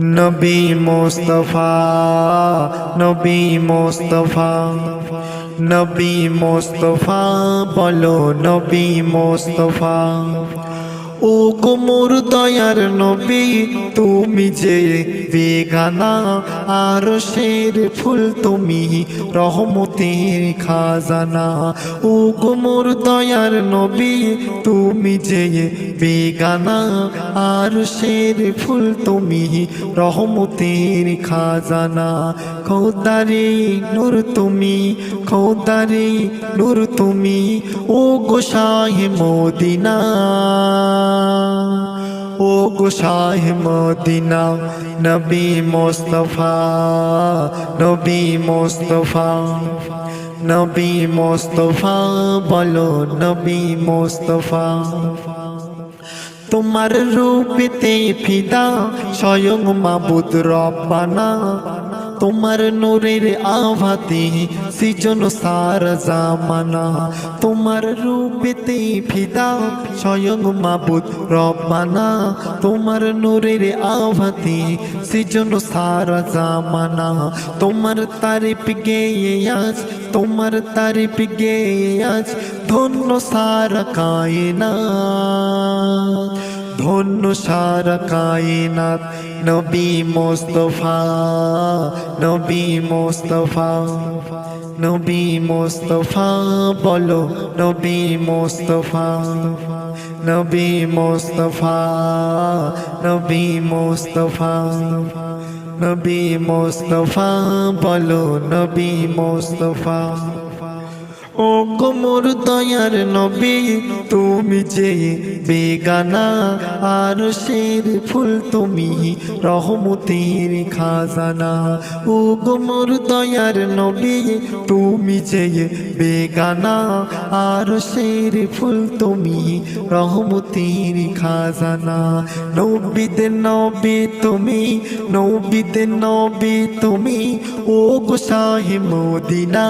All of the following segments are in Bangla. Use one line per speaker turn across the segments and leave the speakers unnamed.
নবী মোস্তফা নবী মোস্তফা নবী মোস্তফা বলো নবী মোস্তফা। ও গোমর দয়ার নবী, তুমি যে বেগানা আর শের ফুল, তুমি রহমতের খাজানা। ও গোমর দয়ার নবী, তুমি যে বেগানা আর শের ফুল, তুমি রহমতের খাজানা। খোদারি নূর তুমি, খোদারি নূর তুমি, ও গোসাহে মদিনা। ও গোসাহ মদিনা, নবী মোস্তফা নবী মোস্তফা নবী মোস্তফা, বলো নবী মোস্তফা। তোমার রূপেতে ফিদা স্বয়ং মাবুদ রব্বানা, তোমার নূরের আভাতে সৃজন সার জামানা তোমার রূপেতে ফিদা, স্বয়ং মাবুদ রব্বানা। তোমার নূরের আভাতে সৃজন সারা জামানা। তোমার তারিফ গেয়ে আজ, তোমার তারিফ গেয়ে আজ, ধন্য সারা কায়না ধন্য সারা কায়নাত, নবী মোস্তফা নবী মোস্তফা নবী মোস্তফা, বলো নবী মোস্তফা নবী মোস্তফা নবী মোস্তফা নবী মোস্তফা, বলো নবী মোস্তফা। ও গোমর দয়ার নবী, তুমি যে বেগানা আর শের ফুল, তুমি রহমতের খাজানা। ও গোমর দয়ার নবী, তুমি যে বেগানা আর শের ফুল, তুমি রহমতের খাজানা। নবীদের নবী তুমি নবীদের নবী তুমি ও গোসাহে মদিনা।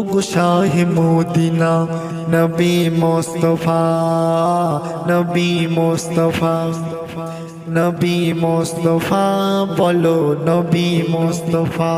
ও গুশাহে মদিনা নবী মোস্তফা নবী মোস্তফা নবী মোস্তফা বলো নবী মোস্তফা